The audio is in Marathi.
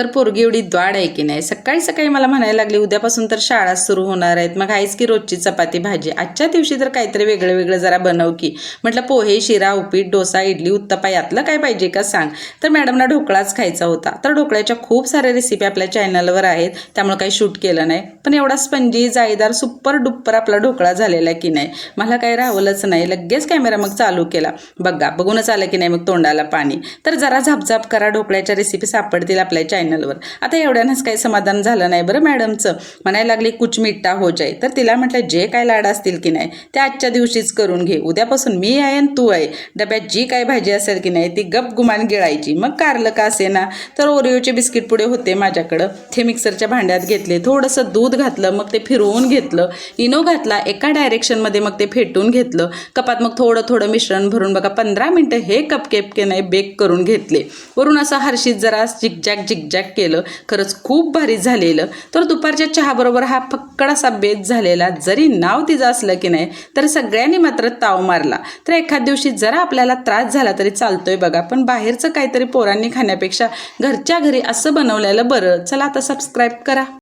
तर पोरगी एवढी द्वाड आहे की नाही? सकाळी सकाळी मला म्हणायला लागली उद्यापासून तर शाळा सुरू होणार आहेत. मग आहेच की रोजची चपाती भाजी? आजच्या दिवशी तर काहीतरी वेगळं वेगळं जरा बनव की. म्हटलं पोहे शिरा उपीट डोसा इडली उत्तपा यातलं काय पाहिजे का सांग? तर मॅडमना ढोकळाच खायचा होता. तर ढोकळ्याच्या खूप साऱ्या रेसिपी आपल्या चॅनलवर आहेत. त्यामुळे काही शूट केलं नाही. पण एवढा स्पंजी जाळीदार सुपर डुप्पर आपला ढोकळा झालेला की नाही? मला काही राहवलंच नाही. लगेच कॅमेरा मग चालू केला. बघा बघूनच आलं की नाही मग तोंडाला पाणी. तर जरा झापझाप करा ढोकळ्याच्या रेसिपी सापडतील आपल्या चॅनलवर आता एवढ्यानंच काही समाधान झालं नाही बरं मॅडमचं. म्हणायला लागली कुच मिठ्ठा हो जाय. तर तिला म्हटलं जे काय लाड असतील की नाही ते आजच्या दिवशीच करून घे. उद्यापासून मी आहे आणि तू आहे. डब्यात जी काय भाजी असेल की नाही ती गप गुमान गिळायची. मग कारलं का असे ना तर ओरिओचे बिस्किट पुढे होते माझ्याकडं. ते मिक्सरच्या भांड्यात घेतले. थोडंसं दूध घातलं मग ते फिरवून घेतलं. इनो घातला एका डायरेक्शनमध्ये मग ते फेटून घेतलं. कपात मग थोडं थोडं मिश्रण भरून बघा पंधरा मिनटं हे कपकेप के नाही बेक करून घेतले. वरून असं हर्षित जरा जिगजॅग जॅक केलं खरंच खूप भारी झालेलं. तर दुपारच्या चहाबरोबर हा फक्कडासा बेत झालेला जरी नाव तिचं असलं की नाही तर सगळ्यांनी मात्र ताव मारला. तर एखाद दिवशी जरा आपल्याला त्रास झाला तरी चालतोय बघा पण बाहेरचं काहीतरी पोरांनी खाण्यापेक्षा घरच्या घरी असं बनवलेलं बरं. चला आता सबस्क्राईब करा.